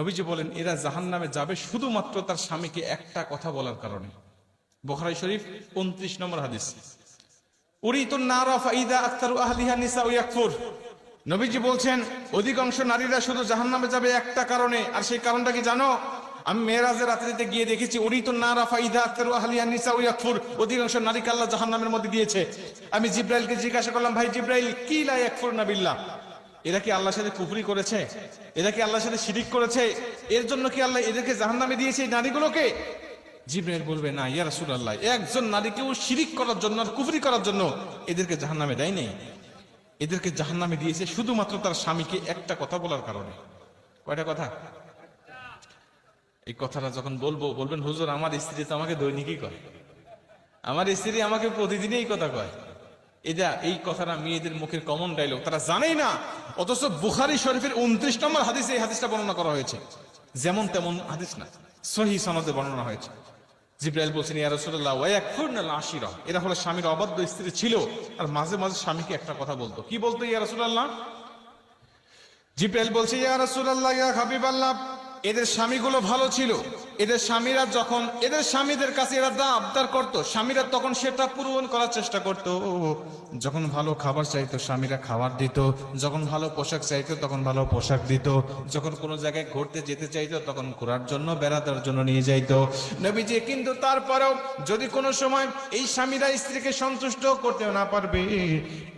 নবীজি বলেন, এরা জাহান নামে যাবে শুধুমাত্র তার স্বামীকে একটা কথা বলার কারণে। বোখারাই শরীফ উনত্রিশ নম্বর হাদিস। নারা নবীজি বলছেন, অধিকাংশ নারীরা শুধু যাবে একটা কারণে। আর সেই কারণটা কি জানো? আমি মেয়েরাজের রাত্রিতে গিয়ে দেখেছি নারা নিসা অধিকাংশ জাহান্নামের মধ্যে দিয়েছে। আমি জিজ্ঞাসা করলাম, ভাই জিব্রাইল, কি লা ইয়াকফুর না বিল্লাহ? এরা কি আল্লাহর সাথে কুফরি করেছে? এরা কি আল্লাহর সাথে শিরিক করেছে? এর জন্য কি আল্লাহ এদেরকে জাহান্নামে দিয়েছে এই নারীগুলোকে? জিব্রাইল বলবে, না, ইয়া রাসূলুল্লাহ, একজন নারীকেও শিরিক করার জন্য আর কুফরি করার জন্য এদেরকে জাহান্নামে দেয় নেই এদেরকে জাহান্নামে দিয়েছে শুধুমাত্র তার স্বামীকে একটা কথা বলার কারণে। কয়টা কথা? এই কথাটা যখন বলব, বলবেন, হুজুর, আমার স্ত্রী তো আমাকে দৈনিকই কয়। আমার স্ত্রী আমাকে প্রতিদিনই কথা কয়। এটা এই কথাটা মেয়েদের মুখের কমন ডায়লগ তারা জানেই না, অথচ বুখারি শরীফের উনত্রিশ নম্বর হাদিসে এই হাদিসটা বর্ণনা করা হয়েছে। যেমন তেমন হাদিস না, সহি সনদে বর্ণনা হয়েছে। জিব্রাইল বলছেন, ইয়া ইয়াকফুরনা আশিরা এরা হলো স্বামীর অবাধ্য স্ত্রী ছিল, আর মাঝে মাঝে স্বামীকে একটা কথা বলতো। কি বলতো ইয়া রাসূলুল্লাহ? জিব্রাইল বলছে, ইয়া রাসূলুল্লাহ, ইয়া হাবিবাল্লাহ। এদের স্বামীগুলো ভালো ছিল। এদের স্বামীরা যখন, এদের স্বামীদের কাছে এরা দা আবদার করত, স্বামীরা তখন সেটা পূরণ করার চেষ্টা করত। যখন ভালো খাবার চাইতো, স্বামীরা খাবার দিত। যখন ভালো পোশাক চাইতো, তখন ভালো পোশাক দিত। যখন কোনো জায়গায় ঘুরতে যেতে চাইতো, তখন ঘোরার জন্য, বেড়াতার জন্য নিয়ে যাইতো। নবীজি, কিন্তু তারপরেও যদি কোনো সময় এই স্বামীরা স্ত্রীকে সন্তুষ্ট করতে না পারবে,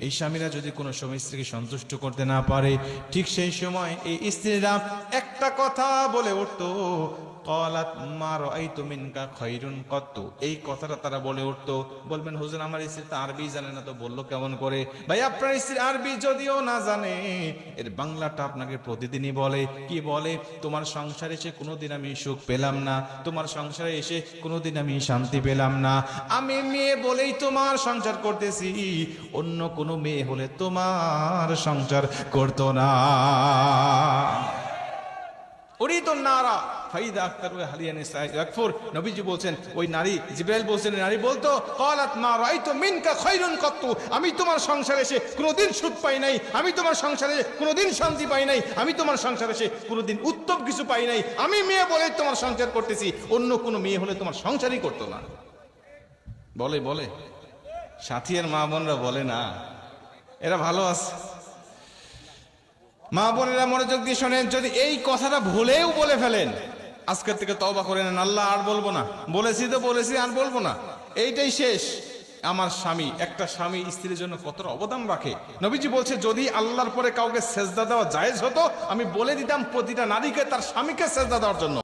এই স্বামীরা যদি কোনো সময় স্ত্রীকে সন্তুষ্ট করতে না পারে, ঠিক সেই সময় এই স্ত্রীরা একটা কথা বলে উঠতো, কলাত মা রাআইতু মিনকা খৈরুন কত এই কথাটা তারা বলে উঠতো। বলবেন, হুজুর, আমার স্ত্রী তো আরবি জানে না, তো বলল কেমন করে? ভাই, আপনার স্ত্রী আরবি যদিও না জানে, এর বাংলাটা আপনাকে প্রতিদিনই বলে। কি বলে? তোমার সংসারে এসে কোনোদিন আমি সুখ পেলাম না, তোমার সংসারে এসে কোনোদিন আমি শান্তি পেলাম না। আমি মেয়ে বলেই তোমার সংসার করতেছি, অন্য কোনো মেয়ে হলে তোমার সংসার করতো না। নারা। ফাইদা বলছেন, ওই নারী বলছেন নারী বলতো মা আমি তোমার সংসারে এসে কোনোদিন সুখ পাই নাই, আমি তোমার সংসারে কোনোদিন শান্তি পাই নাই, আমি তোমার সংসারে এসে কোনোদিন উত্তম কিছু পাই নাই, আমি মেয়ে বলে তোমার সংসার করতেছি, অন্য কোনো মেয়ে হলে তোমার সংসারই করতো না। বলে বলে। সাথী মা বোনরা বলে, না, এরা ভালো আছে। মা বোনেরা মনোযোগ দিয়ে শোনেন, যদি এই কথাটা ভুলেও বলে ফেলেন, আজকের থেকে তবা করে নেন। আল্লাহ আর বলব না। বলেছি তো বলেছি, আর বলব না। এইটাই শেষ। আমার স্বামী, একটা স্বামী স্ত্রীর জন্য কতটা অবদান রাখে। নবীজি বলছে, যদি আল্লাহর পরে কাউকে সেজদা দেওয়া জায়েজ হতো, আমি বলে দিতাম প্রতিটা নারীকে তার স্বামীকে সেজদা দেওয়ার জন্য।